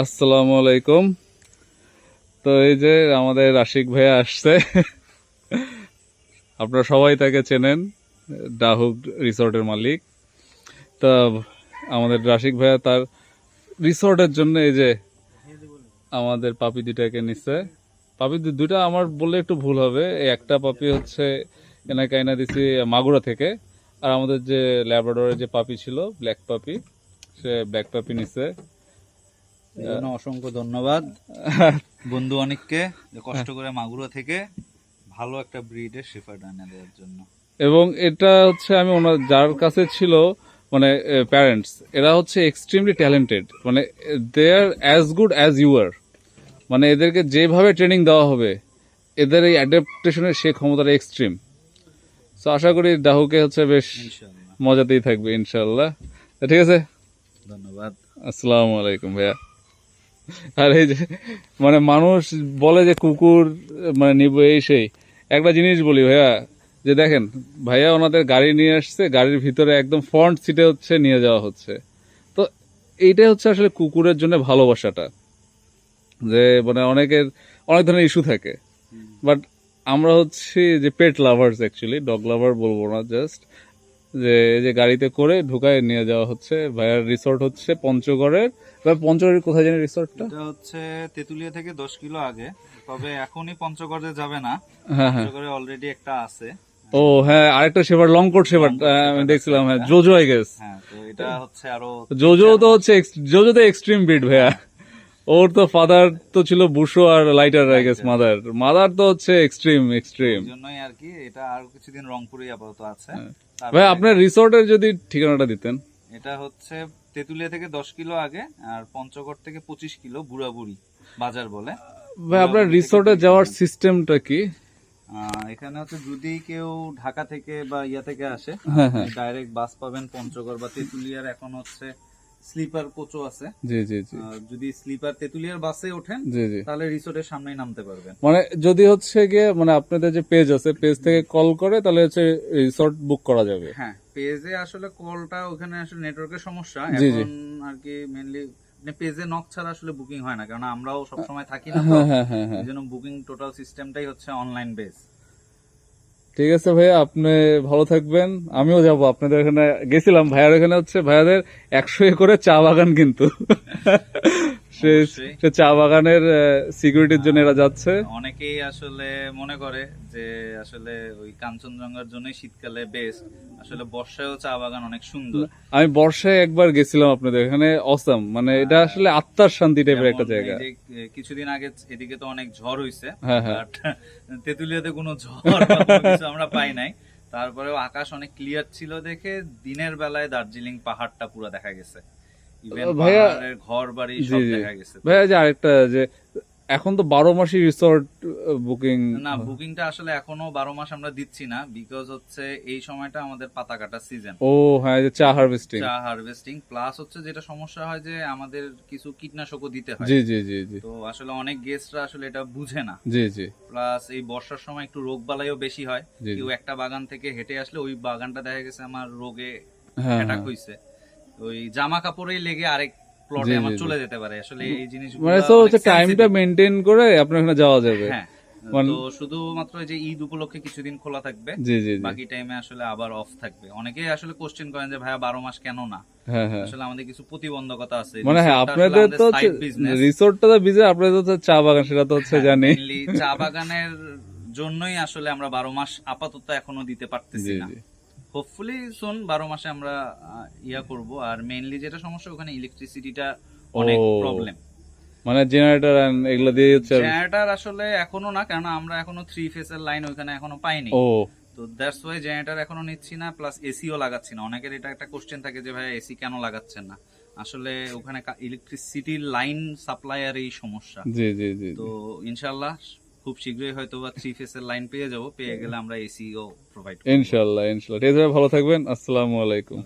আসসালামু আলাইকুম। তো এই যে আমাদের আশিক ভাইয়া আসছে। আপনারা সবাই তাকে চেনেন ডাহুক রিসোর্টের মালিক। তা আমাদের রাশিক ভাইয়া তার রিসর্টের জন্য এই যে আমাদের পাপি দুটাকে নিচ্ছে পাপি দুটা আমার বললে একটু ভুল হবে। এই একটা পাপি হচ্ছে এনাকে আইনা দিছি মাগুরা থেকে। আর আমাদের যে ল্যাবরেটরের যে পাপি ছিল ব্ল্যাক পাপি, সে ব্ল্যাক পাপি নিচ্ছে জন্য অসংখ্য ধন্যবাদ। বন্ধু অনেককে যে কষ্ট করে মাগুরা থেকে ভালো একটা ব্রিডের শেফার্ড এনে দেওয়ার জন্য। এবং এটা হচ্ছে আমি ওনার যার কাছে ছিল মানে প্যারেন্টস এরা হচ্ছে এক্সট্রিমলি ট্যালেন্টেড মানে they are as good as you are মানে এদেরকে যেভাবে ট্রেনিং দেওয়া হবে এদের এই অ্যাডাপ্টেশনের সে ক্ষমতাটা এক্সট্রিম তো আশা করি ডাহুকে হচ্ছে বেশ মজাতেই থাকবে ইনশাল্লাহ ঠিক আছে? ধন্যবাদ। আসসালামু আলাইকুম ভাইয়া। আর এই যে মানে মানুষ বলে যে কুকুর মানে নিব এই সেই। একটা জিনিস বলি ভাইয়া যে দেখেন ভাইয়া ওনাদের গাড়ি নিয়ে আসছে গাড়ির ভিতরে একদম ফ্রন্ট সিটে হচ্ছে নিয়ে যাওয়া হচ্ছে। তো এইটাই হচ্ছে আসলে কুকুরের জন্য ভালোবাসাটা। যে মানে অনেকের অনেক ধরনের ইস্যু থাকে। বাট আমরা হচ্ছি যে pet lovers actually dog lover বলব না জাস্ট যে এই যে গাড়িতে করে ঢুকায় নিয়ে যাওয়া হচ্ছে। ভাইয়ার রিসোর্ট হচ্ছে পঞ্চগড়ের। বা পঞ্চগড়ের কোথায় জানি রিসোর্টটা এটা হচ্ছে তেতুলিয়া থেকে দশ কিলো আগে। তবে এখনই পঞ্চগড়ে যাবে না। হ্যাঁ হ্যাঁ। পঞ্চগড়ে অলরেডি একটা আছে। ও হ্যাঁ আরেকটা সেবার লং কোট সেবার আমি দেখছিলাম হ্যাঁ জোজো আই গেস হ্যাঁ তো এটা হচ্ছে আরও জোজো তো হচ্ছে জোজো তো এক্সট্রিম বিট ভাইয়া। ওর তো ফাদার তো ছিল বুশো আর lighter I guess mother mother তো হচ্ছে এক্সট্রিম এক্সট্রিম জন্যই আর কি এটা আর কিছুদিন রংপুরে আপাতত আছে। হ্যাঁ। ভাই আপনার রিসোর্টের যদি ঠিকানাটা দিতেন। এটা হচ্ছে তেতুলিয়া থেকে দশ কিলো আগে আর পঞ্চগড় থেকে পঁচিশ কিলো বুড়াবুড়ি বাজার বলে। ভাই আপনার রিসোর্টে যাওয়ার সিস্টেমটা কি? এখানে হচ্ছে যদি কেউ ঢাকা থেকে বা ইয়া থেকে আসে হ্যাঁ হ্যাঁ। ডাইরেক্ট বাস পাবেন পঞ্চগড় বা তেতুলিয়ার। এখন হচ্ছে স্লিপার কোচও আছে। জি জি জি। যদি স্লিপার তেতুলিয়ার বাসে ওঠেন জি জি। তাহলে রিসোর্টের সামনেই নামতে পারবেন। মানে যদি হচ্ছে গিয়ে মানে আপনাদের যে পেজ আছে পেজ থেকে কল করে তাহলে হচ্ছে রিসোর্ট বুক করা যাবে। হ্যাঁ পেজে আসলে কলটা ওখানে আসলে নেটওয়ার্কের সমস্যা। এখন আর কি মেনলি পেজে নক ছাড়া আসলে বুকিং হয় না কারণ আমরাও সবসময় থাকি না তো। হ্যাঁ হ্যাঁ জন্য বুকিং টোটাল সিস্টেমটাই হচ্ছে অনলাইন বেস ঠিক আছে ভাইয়া আপনি ভালো থাকবেন। আমিও যাব, আপনাদের এখানে গেছিলাম। ভাইয়ার এখানে হচ্ছে, ভাইয়াদের একশো একরে চা বাগান কিন্তু। সে চা বাগানের সিকিউরিটির জন্য এরা যাচ্ছে। অনেকেই আসলে মনে করে যে আসলে ওই কাঞ্চনজঙ্ঘার জন্যই শীতকালে বেস্ট আসলে বর্ষায়ও চা বাগান অনেক সুন্দর। আমি বর্ষায় একবার গেছিলাম আপনাদের এখানে অসাম মানে এটা আসলে আত্মার শান্তি টাইপের একটা জায়গা। কিছুদিন আগে এদিকে তো অনেক ঝড় হইছে হ্যাঁ, হ্যাঁ। বাট তেতুলিয়াতে কোনো ঝড় আমরা পাই নাই। তারপরেও আকাশ অনেক ক্লিয়ার ছিল দেখে দিনের বেলায় দার্জিলিং পাহাড়টা পুরো দেখা গেছে। ভাইয়া- পাহাড়ের ঘর বাড়ি জি, সব জি। দেখা গেছে। ভাইয়া যে আরেকটা যে এখন তো বারো মাসই রিসোর্ট বুকিং না বুকিংটা আসলে এখনও বারো মাস আমরা দিচ্ছি না বিকজ হচ্ছে এই সময়টা আমাদের পাতা কাটা সিজন ও হ্যাঁ যে চা হারভেস্টিং চা হারভেস্টিং প্লাস হচ্ছে যেটা সমস্যা হয় যে আমাদের কিছু কীটনাশকও দিতে হয়। জি জি জি জি। তো আসলে অনেক গেস্টরা আসলে এটা বুঝে না। জি জি। প্লাস এই বর্ষার সময় একটু রোগ বালাইও বেশি হয়। কেউ একটা বাগান থেকে হেঁটে আসলে ওই বাগানটা দেখা গেছে আমার রোগে অ্যাটাক হ্যাঁ। হইছে। ওই জামা কাপড়েই লেগে আরেক প্লটে আমার। চলে যেতে পারে। আসলে এই জিনিস মানে তো হচ্ছে টাইমটা মেনটেন করে আপনার এখানে যাওয়া যাবে। হ্যাঁ মানে- তো শুধুমাত্র এই যে ঈদ উপলক্ষে কিছুদিন খোলা থাকবে বাকি টাইমে আসলে আবার অফ থাকবে। অনেকেই আসলে কোশ্চেন করেন যে ভাইয়া বারো মাস কেন না? হ্যাঁ হ্যাঁ। আসলে আমাদের কিছু প্রতিবন্ধকতা আছে মানে হ্যাঁ আপনাদের তো। রিসোর্টটা তো বিজে আপনাদের তো চা বাগান সেটা তো হচ্ছে হ্যাঁ, জানি। চা বাগানের জন্যই আসলে আমরা বারো মাস আপাতত এখনও দিতে পারতেছি না। হোপফুলি সুন বারো মাসে আমরা ইয়া করব। আর মেইনলি যেটা সমস্যা ওখানে ইলেকট্রিসিটিটা অনেক প্রবলেম মানে জেনারেটর এগুলো দিয়ে হচ্ছে জেনারেটর আসলে এখনও না কারণ আমরা এখনও থ্রি ফেসের লাইন ওখানে এখনও পাইনি। ও। তো দ্যাটস ওয়াই জেনারেটর এখনও নিচ্ছি না প্লাস এসিও লাগাচ্ছি না। অনেকের এটা একটা কোশ্চেন থাকে যে ভাই এসি কেন লাগাচ্ছেন না? আসলে ওখানে ইলেকট্রিসিটির লাইন সাপ্লাইয়ার এই সমস্যা। জি জি জি তো ইনশাল্লাহ খুব শীঘ্রই হয়তো বা থ্রি ফেসের লাইন পেয়ে যাব। পেয়ে গেলে আমরা এসিও প্রোভাইড ইনশাল্লাহ আছে ভালো থাকবেন। আসসালামু আলাইকুম।